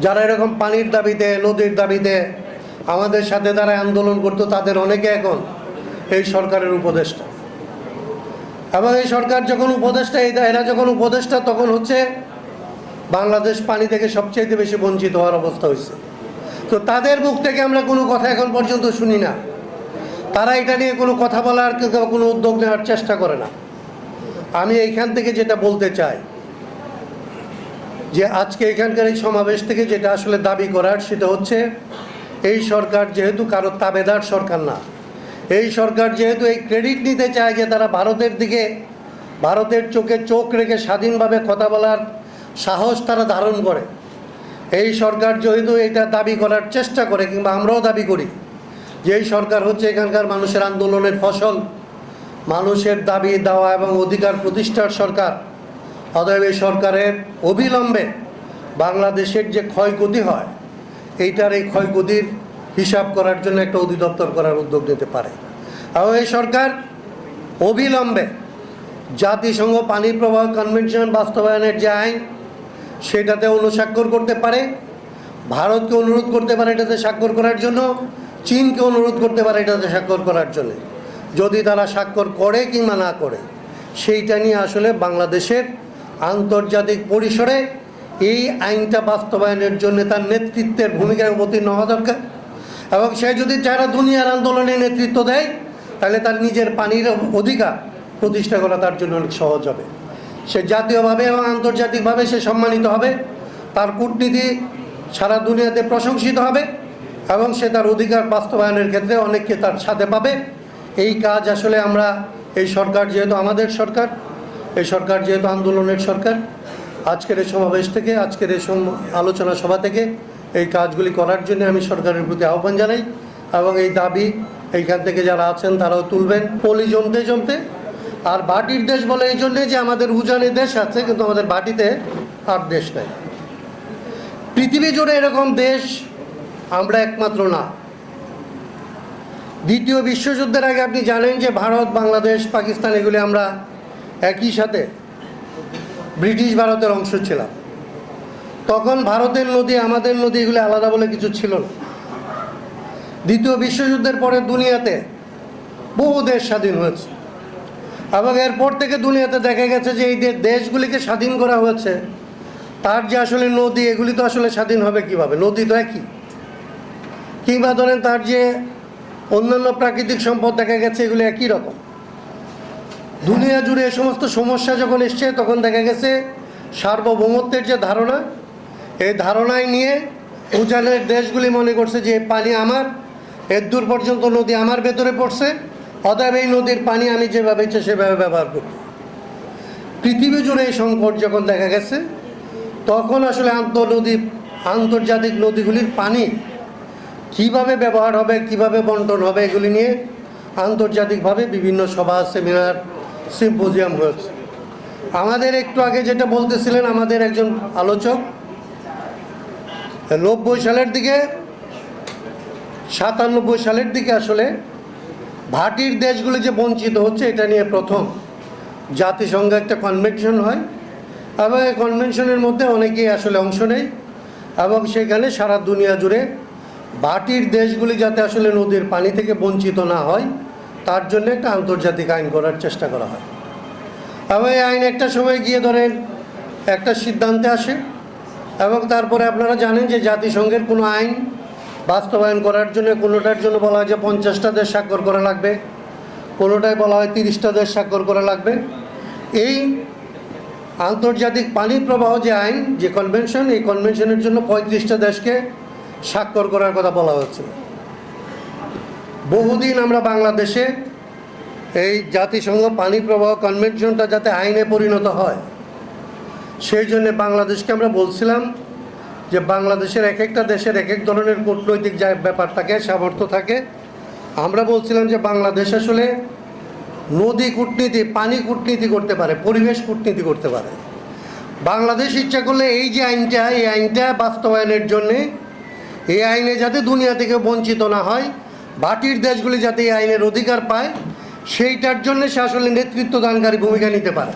যারা এরকম পানির দাবিতে, নদীর দাবিতে আমাদের সাথে তারা আন্দোলন করতো, তাদের অনেকে এখন এই সরকারের উপদেষ্টা। এবং এই সরকার যখন উপদেষ্টা এরা যখন উপদেষ্টা, তখন হচ্ছে বাংলাদেশ পানি থেকে সবচেয়ে বেশি বঞ্চিত হওয়ার অবস্থা হয়েছে। তো তাদের মুখ থেকে আমরা কোনো কথা এখন পর্যন্ত শুনি না। তারা এটা নিয়ে কোনো কথা বলার কোনো উদ্যোগ নেওয়ার চেষ্টা করে না। আমি এইখান থেকে যেটা বলতে চাই যে আজকে এখানকার এই সমাবেশ থেকে যেটা আসলে দাবি করার সেটা হচ্ছে, এই সরকার যেহেতু কারও তাবেদার সরকার না, এই সরকার যেহেতু এই ক্রেডিট নিতে চায় যে তারা ভারতের দিকে, ভারতের চোখে চোখ রেখে স্বাধীনভাবে কথা বলার সাহস তারা ধারণ করে, এই সরকার যেহেতু এটা দাবি করার চেষ্টা করে কিংবা আমরাও দাবি করি যে এই সরকার হচ্ছে এখানকার মানুষের আন্দোলনের ফসল, মানুষের দাবি, দেওয়া এবং অধিকার প্রতিষ্ঠার সরকার। অতএব এই সরকারের অবিলম্বে বাংলাদেশের যে ক্ষয়ক্ষতি হয়, এইটার এই ক্ষয়ক্ষতির হিসাব করার জন্য একটা অধিদপ্তর করার উদ্যোগ নিতে পারে। এবং এই সরকার অবিলম্বে জাতিসংঘ পানি প্রবাহ কনভেনশন বাস্তবায়নের যে আইন, সেটাতে অনুস্বাক্ষর করতে পারে, ভারতকে অনুরোধ করতে পারে এটাতে স্বাক্ষর করার জন্য, চীনকে অনুরোধ করতে পারে এটাতে স্বাক্ষর করার জন্য। যদি তারা স্বাক্ষর করে কিংবা না করে, সেইটা নিয়ে আসলে বাংলাদেশের আন্তর্জাতিক পরিসরে এই আইনটা বাস্তবায়নের জন্য তার নেতৃত্বের ভূমিকায় অবতীর্ণ হওয়া দরকার। এবং সে যদি যারা দুনিয়ার আন্দোলনে নেতৃত্ব দেয়, তাহলে তার নিজের পানির অধিকার প্রতিষ্ঠা করা তার জন্য অনেক সহজ হবে। সে জাতীয়ভাবে এবং আন্তর্জাতিকভাবে সে সম্মানিত হবে। তার কূটনীতি সারা দুনিয়াতে প্রশংসিত হবে এবং সে তার অধিকার বাস্তবায়নের ক্ষেত্রে অনেককে তার সাথে পাবে। এই কাজ আসলে আমরা, এই সরকার যেহেতু আমাদের সরকার এই সরকার যেহেতু আন্দোলনের সরকার, আজকের এই সমাবেশ থেকে, আজকের এই আলোচনা সভা থেকে এই কাজগুলি করার জন্য আমি সরকারের প্রতি আহ্বান জানাই এবং এই দাবি এইখান থেকে যারা আছেন তারাও তুলবেন। পলি জমতে জমতে, আর বাটির দেশ বলে এই জন্যে যে আমাদের উজানে দেশ আছে, কিন্তু আমাদের বাটিতে আর দেশ নাই। পৃথিবী জুড়ে এরকম দেশ আমরা একমাত্র না। দ্বিতীয় বিশ্বযুদ্ধের আগে আপনি জানেন যে ভারত, বাংলাদেশ, পাকিস্তান, এগুলি আমরা একই সাথে ব্রিটিশ ভারতের অংশ ছিলাম। তখন ভারতের নদী, আমাদের নদী এগুলি আলাদা বলে কিছু ছিল না। দ্বিতীয় বিশ্বযুদ্ধের পরে দুনিয়াতে বহু দেশ স্বাধীন হয়েছে এবং এরপর থেকে দুনিয়াতে দেখা গেছে যে এই দেশগুলিকে স্বাধীন করা হয়েছে। তার যে আসলে নদী, এগুলি তো আসলে স্বাধীন হবে কীভাবে? নদী তো একই। কিংবা ধরেন তার যে অন্যান্য প্রাকৃতিক সম্পদ দেখা গেছে, এগুলি একই রকম। দুনিয়া জুড়ে এ সমস্ত সমস্যা যখন এসছে, তখন দেখা গেছে সার্বভৌমত্বের যে ধারণা, এই ধারণায় নিয়ে উজানের দেশগুলি মনে করছে যে পানি আমার, এর দূর পর্যন্ত নদী আমার ভেতরে পড়ছে অতএব এই নদীর পানি আমি যেভাবে ইচ্ছে সেভাবে ব্যবহার করব। পৃথিবী জুড়ে এই সংকট যখন দেখা গেছে, তখন আসলে আন্তর্নদী আন্তর্জাতিক নদীগুলির পানি কীভাবে ব্যবহার হবে, কীভাবে বন্টন হবে, এগুলি নিয়ে আন্তর্জাতিকভাবে বিভিন্ন সভা, সেমিনার সিম্পোজিয়াম হয়েছে। আমাদের একটু আগে যেটা বলতেছিলেন আমাদের একজন আলোচক, নব্বই সালের দিকে, সাতানব্বই সালের দিকে আসলে ভাটির দেশগুলি যে বঞ্চিত হচ্ছে, এটা নিয়ে প্রথম জাতিসংঘে একটা কনভেনশন হয়। এবং এই কনভেনশনের মধ্যে অনেকেই আসলে অংশ নেয় এবং সেখানে সারা দুনিয়া জুড়ে ভাটির দেশগুলি যাতে আসলে নদীর পানি থেকে বঞ্চিত না হয় তার জন্য একটা আন্তর্জাতিক আইন করার চেষ্টা করা হয়। এবং এই আইন একটা সময় গিয়ে ধরেন একটা সিদ্ধান্তে আসে এবং তারপরে আপনারা জানেন যে জাতিসংঘের কোনো আইন বাস্তবায়ন করার জন্য কোনোটার জন্য বলা হয় যে পঞ্চাশটা দেশ স্বাক্ষর করা লাগবে, কোনোটায় বলা হয় তিরিশটা দেশ স্বাক্ষর করা লাগবে। এই আন্তর্জাতিক পানি প্রবাহ যে আইন, যে কনভেনশন এই কনভেনশনের জন্য পঁয়ত্রিশটা দেশকে স্বাক্ষর করার কথা বলা হচ্ছে বহুদিন আমরা বাংলাদেশে এই জাতিসংঘ পানি প্রবাহ কনভেনশনটা যাতে আইনে পরিণত হয়, সেই জন্যে বাংলাদেশকে আমরা বলছিলাম যে বাংলাদেশের এক একটা দেশের এক এক ধরনের কূটনৈতিক যা ব্যাপার থাকে, সামর্থ্য থাকে, আমরা বলছিলাম যে বাংলাদেশ আসলে নদী কূটনীতি, পানি কূটনীতি করতে পারে, পরিবেশ কূটনীতি করতে পারে। বাংলাদেশ ইচ্ছা করলে এই যে আইনটা, এই আইনটা বাস্তবায়নের জন্যে, এই আইনে যাতে দুনিয়া থেকে বঞ্চিত না হয় বাটির দেশগুলি যাতে এই আইনের অধিকার পায়, সেইটার জন্য সে আসলে নেতৃত্ব দানকারী ভূমিকা নিতে পারে।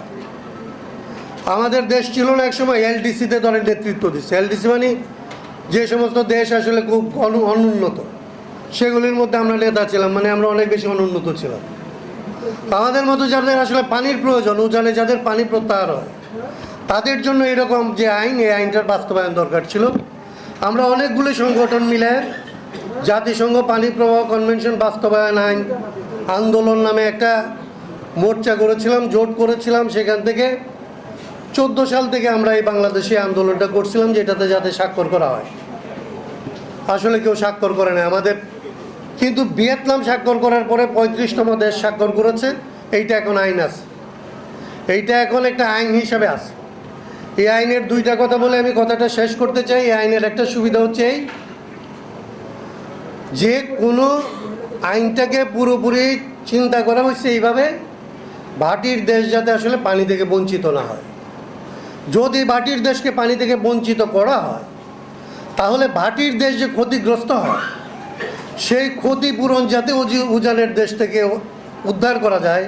আমাদের দেশ ছিল না একসময় এলডিসিতে দলের নেতৃত্ব দিচ্ছে। এলডিসি মানে যে সমস্ত দেশ আসলে খুব অনু- অনুন্নত, সেগুলির মধ্যে আমরা নেতা ছিলাম মানে আমরা অনেক বেশি অনুন্নত ছিলাম। আমাদের মতো যাদের আসলে পানির প্রয়োজন উজানে যাদের পানি প্রত্যাহার হয় তাদের জন্য এরকম যে আইন, এই আইনটার বাস্তবায়ন দরকার ছিল। আমরা অনেকগুলো সংগঠন মিলে জাতিসংঘ পানি প্রবাহ কনভেনশন বাস্তবায়ন আইন আন্দোলন নামে একটা মোর্চা করেছিলাম, জোট করেছিলাম, সেখান থেকে চোদ্দ সাল থেকে আমরা এই বাংলাদেশে আন্দোলনটা করছিলাম, যেটাতে যাতে স্বাক্ষর করা হয়। আসলে কেউ স্বাক্ষর করে না আমাদের। কিন্তু ভিয়েতনাম স্বাক্ষর করার পরে পঁয়ত্রিশতম দেশ স্বাক্ষর করেছে, এইটা এখন আইন আছে। এইটা এখন একটা আইন হিসাবে আছে। এই আইনের দুইটা কথা বলে আমি কথাটা শেষ করতে চাই। এই আইনের একটা সুবিধা হচ্ছে এই যে কোনো আইনটাকে পুরোপুরি চিন্তা করা হচ্ছে এইভাবে ভাটির দেশ যাতে আসলে পানি থেকে বঞ্চিত না হয়। যদি ভাটির দেশকে পানি থেকে বঞ্চিত করা হয়, তাহলে ভাটির দেশ যে ক্ষতিগ্রস্ত হয়, সেই ক্ষতিপূরণ যাতে উজানের দেশ থেকে উদ্ধার করা যায়,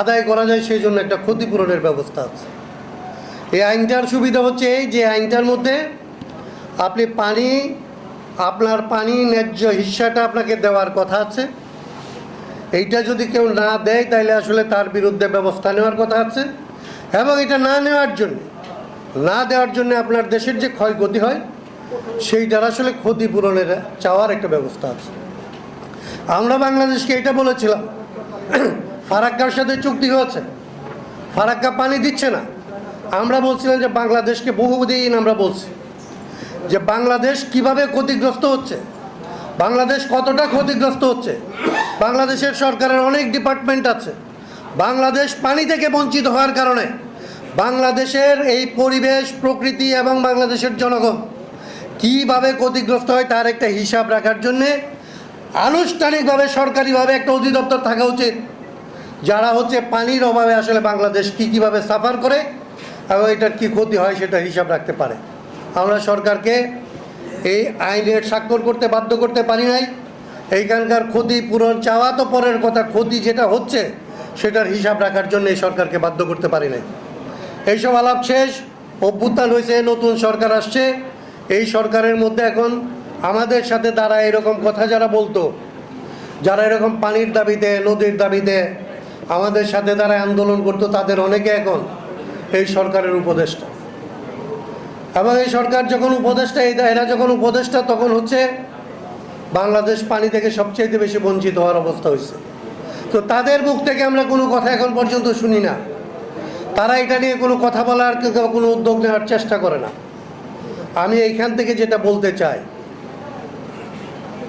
আদায় করা যায়, সেই জন্য একটা ক্ষতিপূরণের ব্যবস্থা আছে। এই আইনটার সুবিধা হচ্ছে এই যে আইনটার মধ্যে আপনি পানি আপনার পানি ন্যায্য হিস্সাটা আপনাকে দেওয়ার কথা আছে। এইটা যদি কেউ না দেয় তাহলে আসলে তার বিরুদ্ধে ব্যবস্থা নেওয়ার কথা আছে। এবং এটা না নেওয়ার জন্য, না দেওয়ার জন্য আপনার দেশের যে ক্ষয়ক্ষতি হয়, সেইটার আসলে ক্ষতিপূরণের চাওয়ার একটা ব্যবস্থা আছে। আমরা বাংলাদেশকে এটা বলেছিলাম, ফারাক্কার সাথে চুক্তি হয়েছে, ফারাক্কা পানি দিচ্ছে না। আমরা বলছিলাম যে বাংলাদেশকে বহুদিন আমরা বলছি। যে বাংলাদেশ কীভাবে ক্ষতিগ্রস্ত হচ্ছে? বাংলাদেশ কতটা ক্ষতিগ্রস্ত হচ্ছে? বাংলাদেশের সরকারের অনেক ডিপার্টমেন্ট আছে। বাংলাদেশ পানি থেকে বঞ্চিত হওয়ার কারণে বাংলাদেশের এই পরিবেশ, প্রকৃতি এবং বাংলাদেশের জনগণ কীভাবে ক্ষতিগ্রস্ত হয় তার একটা হিসাব রাখার জন্যে আনুষ্ঠানিকভাবে, সরকারিভাবে একটা অধিদপ্তর থাকা উচিত, যারা হচ্ছে পানির অভাবে আসলে বাংলাদেশ কী কীভাবে সাফার করে এবং এটার কী ক্ষতি হয় সেটা হিসাব রাখতে পারে। আমরা সরকারকে এই আইনের স্বাক্ষর করতে বাধ্য করতে পারি নাই। এইখানকার ক্ষতি পূরণ চাওয়া তো পরের কথা, ক্ষতি যেটা হচ্ছে সেটার হিসাব রাখার জন্য এই সরকারকে বাধ্য করতে পারি নাই। এইসব আলাপ শেষ, অভ্যুত্থান হয়েছে, নতুন সরকার আসছে। এই সরকারের মধ্যে এখন আমাদের সাথে তারা এরকম কথা যারা বলতো, যারা এরকম পানির দাবিতে, নদীর দাবিতে আমাদের সাথে তারা আন্দোলন করতো, তাদের অনেকে এখন এই সরকারের উপদেষ্টা। এবং এই সরকার যখন উপদেষ্টা এরা যখন উপদেষ্টা, তখন হচ্ছে বাংলাদেশ পানি থেকে সবচেয়ে বেশি বঞ্চিত হওয়ার অবস্থা হয়েছে। তো তাদের মুখ থেকে আমরা কোনো কথা এখন পর্যন্ত শুনি না। তারা এটা নিয়ে কোনো কথা বলার কোনো উদ্যোগ নেওয়ার চেষ্টা করে না। আমি এইখান থেকে যেটা বলতে চাই,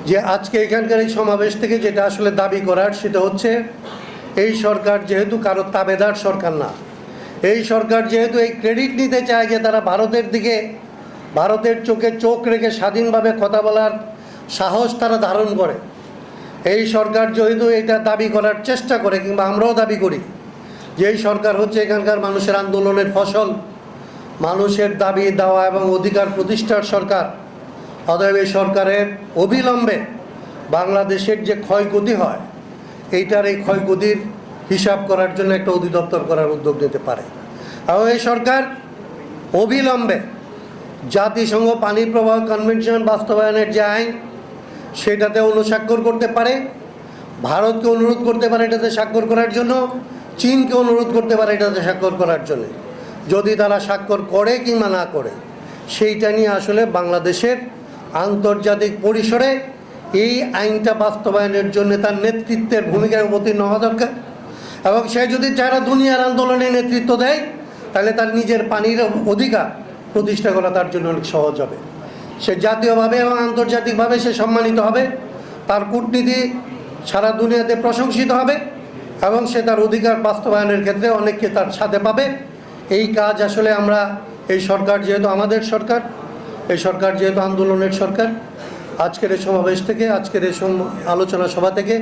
যে আজকে এখানকার এই সমাবেশ থেকে যেটা আসলে দাবি করার, সেটা হচ্ছে এই সরকার যেহেতু কারও তাবেদার সরকার না এই সরকার যেহেতু এই ক্রেডিট নিতে চায় যে তারা ভারতের দিকে, ভারতের চোখে চোখ রেখে স্বাধীনভাবে কথা বলার সাহস তারা ধারণ করে। এই সরকার যেহেতু এটা দাবি করার চেষ্টা করে কিংবা আমরাও দাবি করি যে এই সরকার হচ্ছে এখানকার মানুষের আন্দোলনের ফসল, মানুষের দাবি দেওয়া এবং অধিকার প্রতিষ্ঠার সরকার। অতএব এই সরকারের অবিলম্বে বাংলাদেশের যে ক্ষয়ক্ষতি হয়, এইটার এই ক্ষয়ক্ষতির হিসাব করার জন্য একটা অধিদপ্তর করার উদ্যোগ নিতে পারে। আর এই সরকার অবিলম্বে জাতিসংঘ পানি প্রবাহ কনভেনশন বাস্তবায়নের যে আইন, সেটাতে অনুস্বাক্ষর করতে পারে, ভারতকে অনুরোধ করতে পারে এটাতে স্বাক্ষর করার জন্য, চীনকে অনুরোধ করতে পারে এটাতে স্বাক্ষর করার জন্য। যদি তারা স্বাক্ষর করে কিংবা না করে, সেইটা নিয়ে আসলে বাংলাদেশের আন্তর্জাতিক পরিসরে এই আইনটা বাস্তবায়নের জন্য তার নেতৃত্বের ভূমিকায় অবতীর্ণ হওয়া দরকার। এবং সে যদি যারা দুনিয়ার আন্দোলনে নেতৃত্ব দেয়, তাহলে তার নিজের পানির অধিকার প্রতিষ্ঠা করা তার জন্য অনেক সহজ হবে। সে জাতীয়ভাবে এবং আন্তর্জাতিকভাবে সে সম্মানিত হবে। তার কূটনীতি সারা দুনিয়াতে প্রশংসিত হবে এবং সে তার অধিকার বাস্তবায়নের ক্ষেত্রে অনেককে তার সাথে পাবে। এই কাজ আসলে আমরা, এই সরকার যেহেতু আমাদের সরকার, এই সরকার যেহেতু আন্দোলনের সরকার, আজকের এই সমাবেশ থেকে, আজকের এই আলোচনা সভা থেকে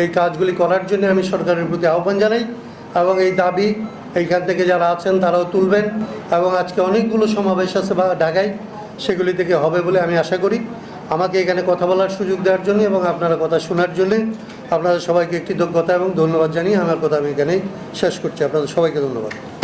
এই কাজগুলি করার জন্য আমি সরকারের প্রতি আহ্বান জানাই এবং এই দাবি এইখান থেকে যারা আছেন তারাও তুলবেন এবং আজকে অনেকগুলো সমাবেশ আছে বা ঢাকায়, সেগুলি থেকে হবে বলে আমি আশা করি। আমাকে এখানে কথা বলার সুযোগ দেওয়ার জন্য এবং আপনারা কথা শোনার জন্য আপনাদের সবাইকে একটি দক্ষতা এবং ধন্যবাদ জানিয়ে আমার কথা আমি এখানেই শেষ করছি। আপনাদের সবাইকে ধন্যবাদ।